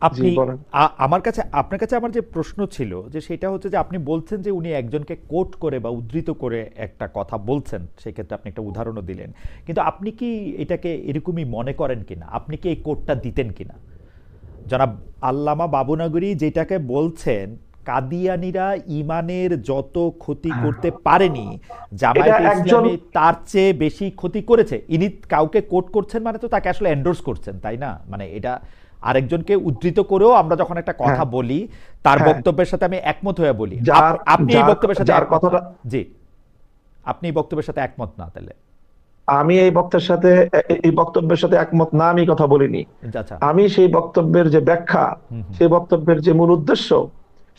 আপনি আমার কাছে আপনার কাছে আমার যে প্রশ্ন ছিল যে সেটা হচ্ছে যে আপনি বলছেন যে উনি একজনকে কোট করে বা উদ্ধৃত করে একটা কথা বলছেন সেক্ষেত্রে আপনি একটা উদাহরণও দিলেন। কিন্তু আপনি কি এটাকে এরকমই মনে করেন কিনা? আপনি কি এই কোটটা দিতেন কিনা? জনাব আল্লামা বাবুনগরী যেটাকে বলছেন কাদিয়ানিরা ইমানের যত ক্ষতি করতে পারেনি জামায়াতে ইসলামী তার চেয়ে বেশি ক্ষতি করেছে। ইনি কাউকে কোট করছেন মানে তো তাকে আসলে এন্ডোর্স করছেন তাই না? মানে এটা আরেকজনকে উদ্ধৃত করেও আমরা যখন একটা কথা হ্যাঁ। বলি তার হ্যাঁ। বক্তব্যের সাথে আমি একমত হয়ে বলি যার আপনি এই বক্তব্যের সাথে কথাটা জি আপনি এই বক্তব্যের সাথে একমত না তাহলে আমি এই বক্তের সাথে এই বক্তব্যের সাথে একমত না আমি কথা বলিনি আচ্ছা আমি সেই বক্তব্যের যে ব্যাখ্যা। সেই বক্তব্যের যে মূল উদ্দেশ্য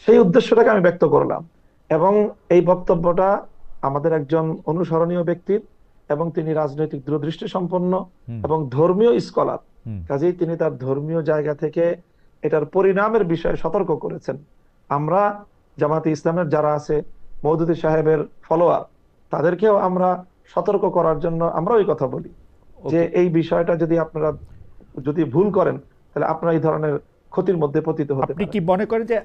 সেই উদ্দেশ্যটাকে আমি ব্যক্ত করলাম এবং এই বক্তব্যটা আমাদের একজন অনুসরণীয় ব্যক্তির এবং তিনি রাজনৈতিক দূরদৃষ্টি সম্পন্ন এবং ধর্মীয় স্কলার। কাজেই তিনি তার ধর্মীয় জায়গা থেকে এটার পরিণামের বিষয়ে সতর্ক করেছেন। আমরা জামাতে ইসলামের যারা আছে মৌদুদি সাহেবের ফলোয়ার তাদেরকেও আমরা সতর্ক করার জন্য আমরা ওই কথা বলি। যে এই বিষয়টা যদি আপনারা যদি ভুল করেন তাহলে আপনারা এই ধরনের ক্ষতির মধ্যে পতিত হতে আপনি কি মনে করেন যে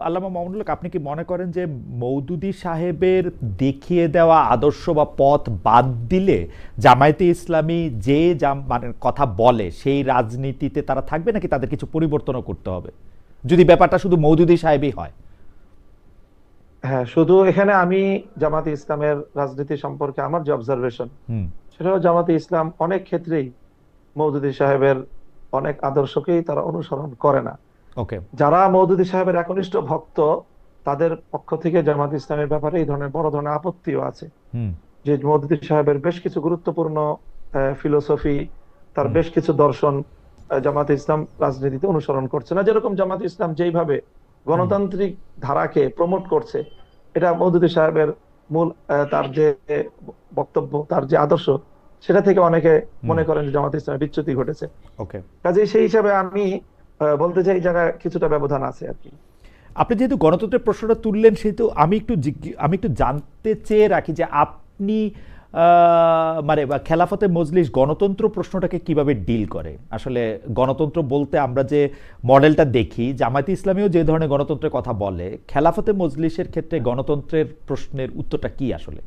আল্লামা মামুনুল আপনি কি মনে করেন যে মৌদুদি সাহেবের দেখিয়ে দেওয়া আদর্শ বা পথ বাদ দিলে জামায়াতে ইসলামী যে মানে কথা বলে সেই রাজনীতিতে তারা থাকবে নাকি তাদের কিছু পরিবর্তনও করতে হবে? যদি ব্যাপারটা শুধু মৌদুদি সাহেবই হয়। হ্যাঁ শুধু এখানে আমি জামাতে ইসলামের রাজনীতি সম্পর্কে আমার যে অবজারভেশন হুম। সেটা হলো জামাতে ইসলাম অনেক ক্ষেত্রেই মৌদুদি সাহেবের অনেক আদর্শকেই তারা অনুসরণ করে না। ওকে। যারা মৌদুদি সাহেবের একনিষ্ঠ ভক্ত তাদের পক্ষ থেকে জামাত ইসলামের ব্যাপারে এই ধরনের বড় ধরনের আপত্তিও আছে। যে মৌদুদি সাহেবের বেশ কিছু গুরুত্বপূর্ণ ফিলোসফি তার বেশ কিছু দর্শন জামাতে ইসলাম রাজনীতিতে অনুসরণ করছে না। যেরকম জামাত ইসলাম যেইভাবে গণতান্ত্রিক ধারাকে প্রমোট করছে এটা মৌদুদি সাহেবের মূল তার যে বক্তব্য তার যে আদর্শ সেটা থেকে অনেকে মনে করেন যে জামাতে ইসলামের বিচ্যুতি ঘটেছে। ওকে। কাজে সেই হিসাবে আমি বলতে চাই জায়গায় কিছুটা ব্যবধান আছে আর কি। আপনি যেহেতু গণতন্ত্রের প্রশ্নটা তুললেন সেহেতু আমি একটু আমি একটু জানতে চেয়ে রাখি যে আপনি মানে বা খেলাফতে মজলিস গণতন্ত্র প্রশ্নটাকে কীভাবে ডিল করে? আসলে গণতন্ত্র বলতে আমরা যে মডেলটা দেখি জামায়াতে ইসলামীও যে ধরনের গণতন্ত্রের কথা বলে খেলাফতে মজলিসের ক্ষেত্রে গণতন্ত্রের প্রশ্নের উত্তরটা কি আসলে?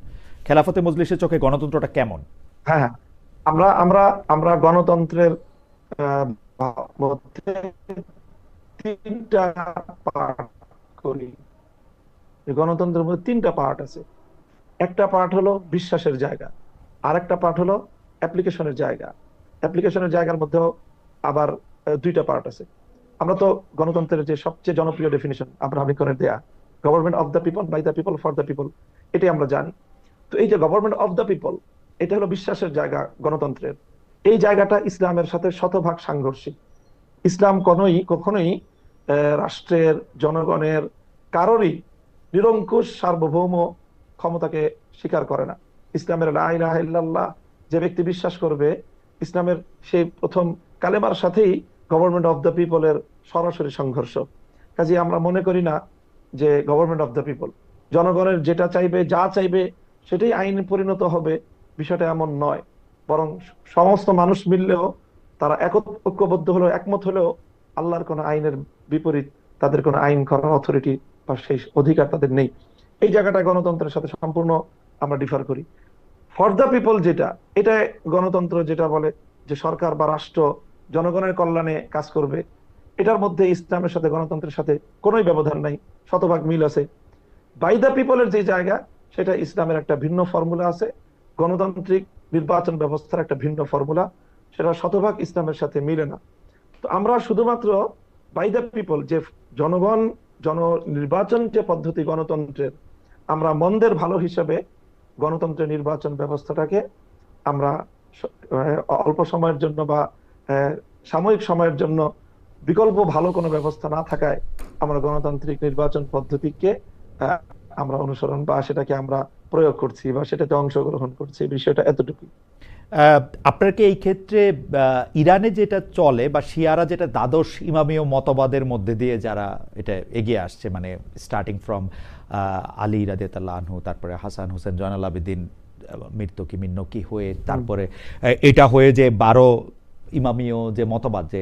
খেলাফতে মজলিসের চোখে গণতন্ত্রটা কেমন? হ্যাঁ আমরা আমরা আমরা গণতন্ত্রের মধ্যে তিনটা পার্ট করি। গণতন্ত্রের মধ্যে তিনটা পার্ট আছে। একটা পার্ট হলো বিশ্বাসের জায়গা আর একটা পার্ট হলো অ্যাপ্লিকেশনের জায়গা। অ্যাপ্লিকেশনের জায়গার মধ্যেও আবার দুইটা পার্ট আছে। আমরা তো গণতন্ত্রের যে সবচেয়ে জনপ্রিয় ডেফিনিশন আব্রাহাম লিঙ্কনের দেয়া government of the people by the people for the people এটাই আমরা জানি। তো এই যে গভর্নমেন্ট অফ দ্য পিপল এটা হলো বিশ্বাসের জায়গা গণতন্ত্রের। এই জায়গাটা ইসলামের সাথে শতভাগ সাংঘর্ষিক। ইসলাম কোনোই কখনোই রাষ্ট্রের, জনগণের কারোরই নিরঙ্কুশ সার্বভৌম ক্ষমতাকে স্বীকার করে না। ইসলামের লা ইলাহা ইল্লাল্লাহ যে ব্যক্তি বিশ্বাস করবে, ইসলামের সেই প্রথম কালেমার সাথেই গভর্নমেন্ট অফ দ্য পিপলের সরাসরি সংঘর্ষ। কাজে আমরা মনে করি না যে গভর্নমেন্ট অফ দ্য পিপল। জনগণের যেটা চাইবে, যা চাইবে, সেটাই আইনে পরিণত হবে। বিষয়টা এমন নয়। বরং সমস্ত মানুষ মিললেও তারা এক ঐক্যবদ্ধ হলেও, একমত হলেও আল্লাহর কোনো আইনের বিপরীত তাদের কোনো আইন করার অথরিটি বা সেই অধিকার তাদের নেই। এই জায়গাটা গণতন্ত্রের সাথে সম্পূর্ণ আমরা ডিফার করি। ফর দ্য পিপল যেটা, এটা গণতন্ত্র যেটা বলে যে সরকার বা রাষ্ট্র জনগণের কল্যাণে কাজ করবে, এটার মধ্যে ইসলামের সাথে গণতন্ত্রের সাথে কোনোই ব্যবধান নাই, শতভাগ মিল আছে। বাই দ্য পিপলের যে জায়গা, সেটা ইসলামের একটা ভিন্ন ফর্মুলা আছে। গণতান্ত্রিক নির্বাচন ব্যবস্থার একটা ভিন্ন ফর্মুলা, সেটা শতভাগ ইসলামের সাথে মিলে না। তো আমরা শুধুমাত্র বাই দ্য পিপল যে জনগণ জন নির্বাচন যে পদ্ধতি গণতন্ত্রের, আমরা মন্দের ভালো হিসাবে গণতন্ত্রের নির্বাচন ব্যবস্থাটাকে আমরা অল্প সময়ের জন্য বা সাময়িক সময়ের জন্য বিকল্প ভালো কোনো ব্যবস্থা না থাকায় আমরা গণতান্ত্রিক নির্বাচন পদ্ধতিকে আমরা অনুসরণ বা সেটাকে আমরা প্রয়োগ করছি বা সেটাতে অংশগ্রহণ করছি বিষয়টা এতটুকু আহ, আপনার কি এই ক্ষেত্রে ইরানে যেটা চলে বা শিয়ারা যেটা দ্বাদশ ইমামীয় মতবাদের মধ্যে দিয়ে যারা এটা এগিয়ে আসছে মানে স্টার্টিং ফ্রম আলী রাদিয়াল্লাহু আনহু তারপরে হাসান হোসেন জয়নাল আবেদিন মৃত্যুকি মিন্নকি হয়ে তারপরে এটা হয়ে যে বারো ইমামীয় যে মতবাদ যে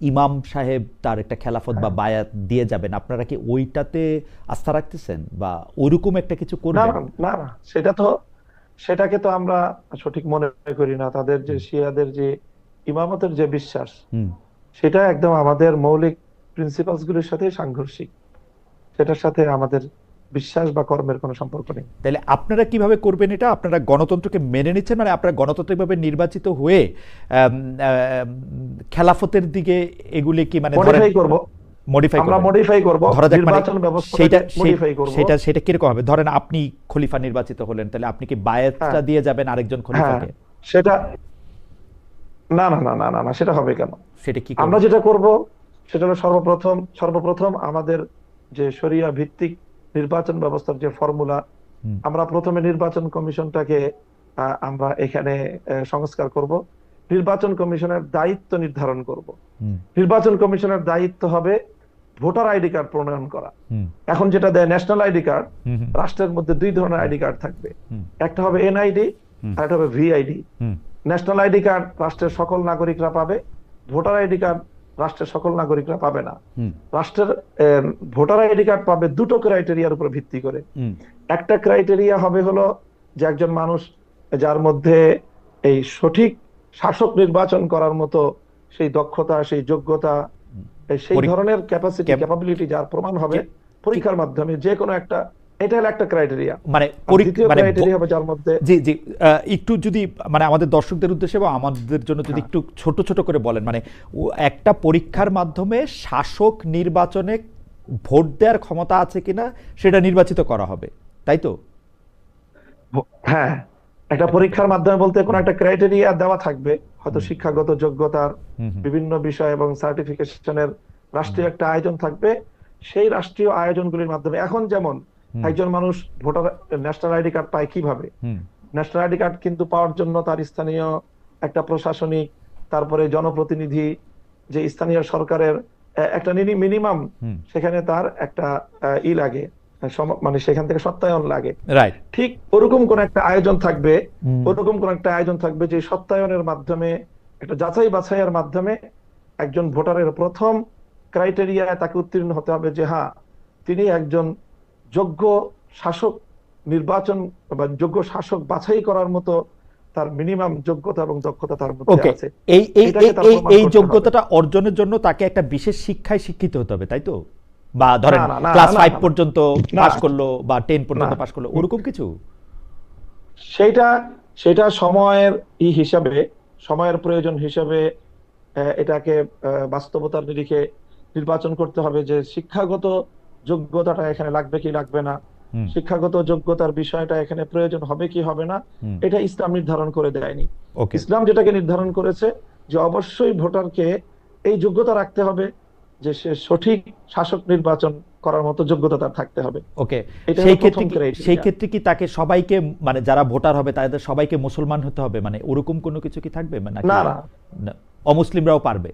ইমাম সাহেব তার একটা খেলাফত বা বায়াত দিয়ে যাবেন আপনারা কি ওইটাতে আস্থা রাখতেছেন বা ওইরকম একটা কিছু করবেন? না না সেটা তো সেটাকে তো আমরা সঠিক মনে করি না। তাদের যে শিয়াদের যে ইমামতের যে বিশ্বাস হুম। সেটা একদম আমাদের মৌলিক প্রিন্সিপালস গুলির সাথে সাংঘর্ষিক। সেটার সাথে আমাদের বিশ্বাস বা কর্মের কোনো সম্পর্ক নেই। তাহলে আপনারা কীভাবে করবেন এটা? আপনারা গণতন্ত্রকে মেনে নিচ্ছেন? মানে আপনারা গণতান্ত্রিকভাবে নির্বাচিত হয়ে খেলাফতের দিকে এগুলি কি মানে মডিফাই মডিফাই আমরা মডিফাই করব। ধরা যাক মানে নির্বাচন ব্যবস্থা সেটা মডিফাই করব। সেটা সেটা কীরকম হবে? ধরেন আপনি খলিফা নির্বাচিত হলেন তাহলে আপনি কি বায়াতটা হ্যাঁ। দিয়ে যাবেন আরেকজন হ্যাঁ। খলিফাকে? সেটা না না না না না না সেটা হবে কেন? সেটা কি আমরা যেটা করব সেটা হলো সর্বপ্রথম সর্বপ্রথম আমাদের যে শরিয়া ভিত্তিক নির্বাচন ব্যবস্থার যে ফর্মুলা আমরা প্রথমে নির্বাচন কমিশনটাকে আমরা এখানে সংস্কার করব। নির্বাচন কমিশনের দায়িত্ব নির্ধারণ করব। নির্বাচন কমিশনের দায়িত্ব হবে ভোটার আইডি কার্ড প্রণয়ন করা। এখন যেটা দেয় ন্যাশনাল আইডি কার্ড রাষ্ট্রের মধ্যে দুই ধরনের আইডি কার্ড থাকবে। একটা হবে এনআইডি। আর একটা হবে ভিআইডি। ন্যাশনাল আইডি কার্ড রাষ্ট্রের সকল নাগরিকরা পাবে। ভোটার আইডি কার্ড রাষ্ট্রের সকল নাগরিকরা পাবে না। রাষ্ট্রের ভোটার আইডি কার্ড পাবে দুটো ক্রাইটেরিয়ার উপর ভিত্তি করে। একটা ক্রাইটেরিয়া হবে হলো যে একজন মানুষ যার মধ্যে এই সঠিক শাসক নির্বাচন করার মতো সেই দক্ষতা সেই যোগ্যতা সেই ধরনের ক্যাপাসিটি ক্যাপাবিলিটি যার প্রমাণ হবে পরীক্ষার মাধ্যমে যে কোনো একটা এটা হলো একটা ক্রাইটেরিয়া মানে দ্বিতীয় মানে ক্রাইটেরিয়া হবে যার মধ্যে জি জি একটু যদি মানে আমাদের দর্শকদের উদ্দেশ্যে বা আমাদের জন্য যদি হ্যাঁ। একটু ছোট ছোট করে বলেন মানে একটা পরীক্ষার মাধ্যমে শাসক নির্বাচনে ভোট দেওয়ার ক্ষমতা আছে কিনা সেটা নির্বাচিত করা হবে তাই তো? হ্যাঁ একটা পরীক্ষার মাধ্যমে বলতে কোনো একটা ক্রাইটেরিয়া দেওয়া থাকবে হয়তো শিক্ষাগত যোগ্যতার বিভিন্ন বিষয় এবং সার্টিফিকেশনের রাষ্ট্রীয় একটা আয়োজন থাকবে। সেই রাষ্ট্রীয় আয়োজনগুলির মাধ্যমে এখন যেমন। একজন মানুষ ভোটার ন্যাশনাল আইডি কার্ড পায় কীভাবে? ন্যাশনাল আইডি কার্ড কিন্তু পাওয়ার জন্য তার স্থানীয় একটা প্রশাসনিক তারপরে জনপ্রতিনিধি যে স্থানীয় সরকারের একটা মিনিমাম সেখানে তার একটা ই লাগে মানে সেখান থেকে সত্যায়ন লাগে। ঠিক ওরকম কোন একটা আয়োজন থাকবে ওরকম কোন একটা আয়োজন থাকবে যে সত্যায়নের মাধ্যমে একটা যাচাই বাছাইয়ের মাধ্যমে একজন ভোটারের প্রথম ক্রাইটেরিয়া তাকে উত্তীর্ণ হতে হবে যে হ্যাঁ তিনি একজন যোগ্য শাসক নির্বাচন বা যোগ্য শাসক বাছাই করার মতো তার মিনিমাম যোগ্যতা এবং দক্ষতা তার মধ্যে আছে এই এই এই- এই যোগ্যতাটা অর্জনের জন্য তাকে একটা বিশেষ শিক্ষায় শিক্ষিত হতে হবে তাই তো বা ধরেন ক্লাস না, ফাইভ না। পর্যন্ত না। পাশ করল বা টেন পর্যন্ত না। পাশ করল ওরকম কিছু সেটা সেটা সময়ের ই হিসাবে সময়ের প্রয়োজন হিসাবে এটাকে বাস্তবতার নিরিখে নির্বাচন করতে হবে যে শিক্ষাগত যোগ্যতাটা এখানে লাগবে কি লাগবে না? শিক্ষাগত যোগ্যতার বিষয়টা এখানে প্রয়োজন হবে কি হবে না? এটা ইসলাম নির্ধারণ করে দেয়নি। ইসলাম যেটাকে নির্ধারণ করেছে যে অবশ্যই ভোটারকে এই যোগ্যতা রাখতে হবে যে সে সঠিক শাসক নির্বাচন করার মতো যোগ্যতা তার থাকতে হবে। ওকে। সেই ক্ষেত্রে কি- সেই ক্ষেত্রে কি তাকে সবাইকে মানে যারা ভোটার হবে তাদের সবাইকে মুসলমান হতে হবে? মানে ওরকম কোনো কিছু কি থাকবে? মানে না। না, অমুসলিমরাও পারবে?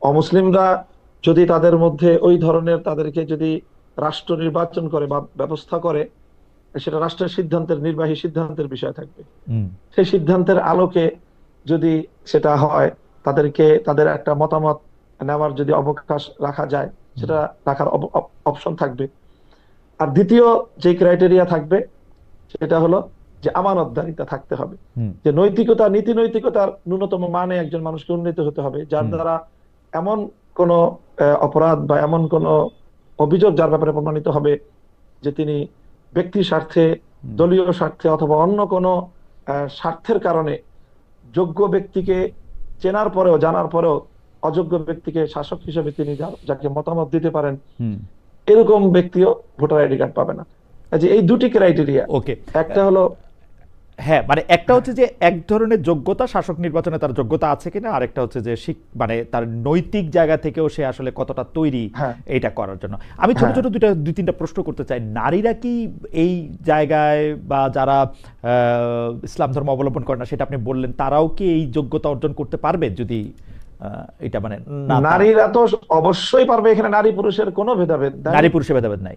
অমুসলিমরা যদি তাদের মধ্যে ওই ধরনের তাদেরকে যদি রাষ্ট্র নির্বাচন করে বা ব্যবস্থা করে সেটা রাষ্ট্রের সিদ্ধান্তের নির্বাহী সিদ্ধান্তের বিষয় থাকবে। সেই সিদ্ধান্তের আলোকে যদি সেটা হয় তাদেরকে তাদের একটা মতামত নেওয়ার যদি অবকাশ রাখা যায় সেটা রাখার অপশন থাকবে। আর দ্বিতীয় যে ক্রাইটেরিয়া থাকবে সেটা হলো যে আমানতদারিতা থাকতে হবে। যে নৈতিকতা নীতি নৈতিকতার ন্যূনতম মানে একজন মানুষকে উন্নীত হতে হবে যার দ্বারা এমন কোন অপরাধ বা এমন কোন অভিযোগ যার ব্যাপারে প্রমাণিত হবে যে তিনি ব্যক্তি স্বার্থে দলীয় স্বার্থে অথবা অন্য কোনো স্বার্থের কারণে যোগ্য ব্যক্তিকে চেনার পরেও জানার পরেও অযোগ্য ব্যক্তিকে শাসক হিসেবে তিনি যাকে মতামত দিতে পারেন এরকম ব্যক্তিও ভোটার আইডি কার্ড পাবে না। যে এই দুটি ক্রাইটেরিয়া ওকে। একটা হলো হ্যাঁ মানে একটা হচ্ছে যে এক ধরনের যোগ্যতা শাসক নির্বাচনে তার যোগ্যতা আছে কিনা আরেকটা হচ্ছে যে মানে তার নৈতিক জায়গা থেকেও সে আসলে কতটা তৈরি হ্যাঁ। এইটা করার জন্য। আমি ছোট হ্যাঁ। ছোট দুইটা দুই তিনটা প্রশ্ন করতে চাই। নারীরা কি এই জায়গায় বা যারা আহ, ইসলাম ধর্ম অবলম্বন করে না সেটা আপনি বললেন তারাও কি এই যোগ্যতা অর্জন করতে পারবে যদি আহ, এটা মানে নারীরা তো অবশ্যই পারবে এখানে নারী পুরুষের কোনো ভেদাভেদ নারী পুরুষের ভেদাভেদ নাই।